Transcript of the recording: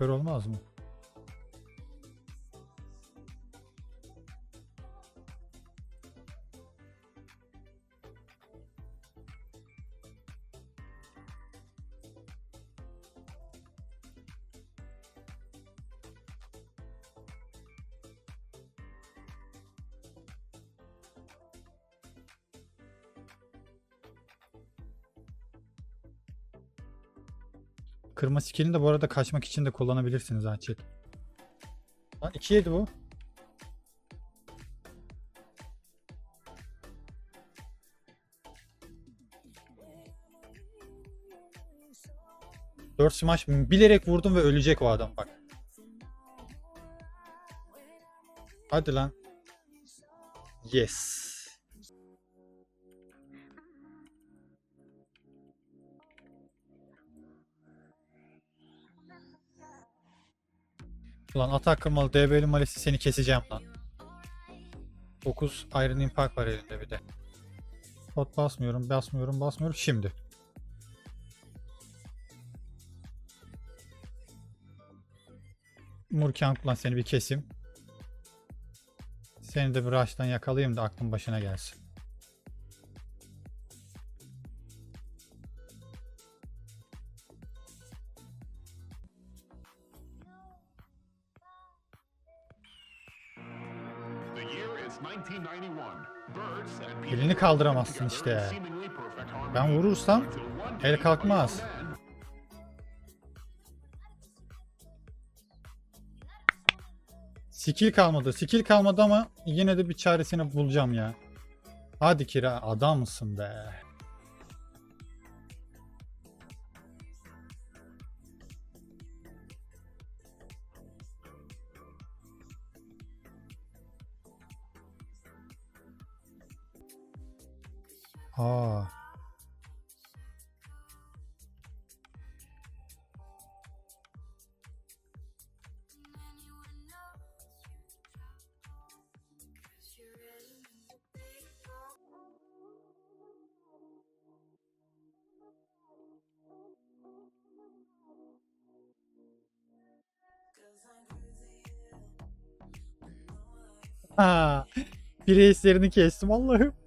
Süper olmaz mı? Kırma skillini de bu arada kaçmak için de kullanabilirsiniz chat. Lan 2 yedi bu. Dört smash bilerek vurdum ve ölecek o adam bak. Hadi lan. Yes. Ulan atak kırmalı DB'li malesi seni keseceğim lan. 9 Iron Impact var elinde bir de. Pot basmıyorum, basmıyorum, basmıyorum. Şimdi. Murkan lan seni bir keseyim. Seni de bir rush'tan yakalayayım da aklın başına gelsin. Elini kaldıramazsın işte. Ben vurursam el kalkmaz. Skill kalmadı. Skill kalmadı ama yine de bir çaresini bulacağım ya. Hadi Kira adamsın be. Aa. Ha. Bireyslerini kestim Allah'ım.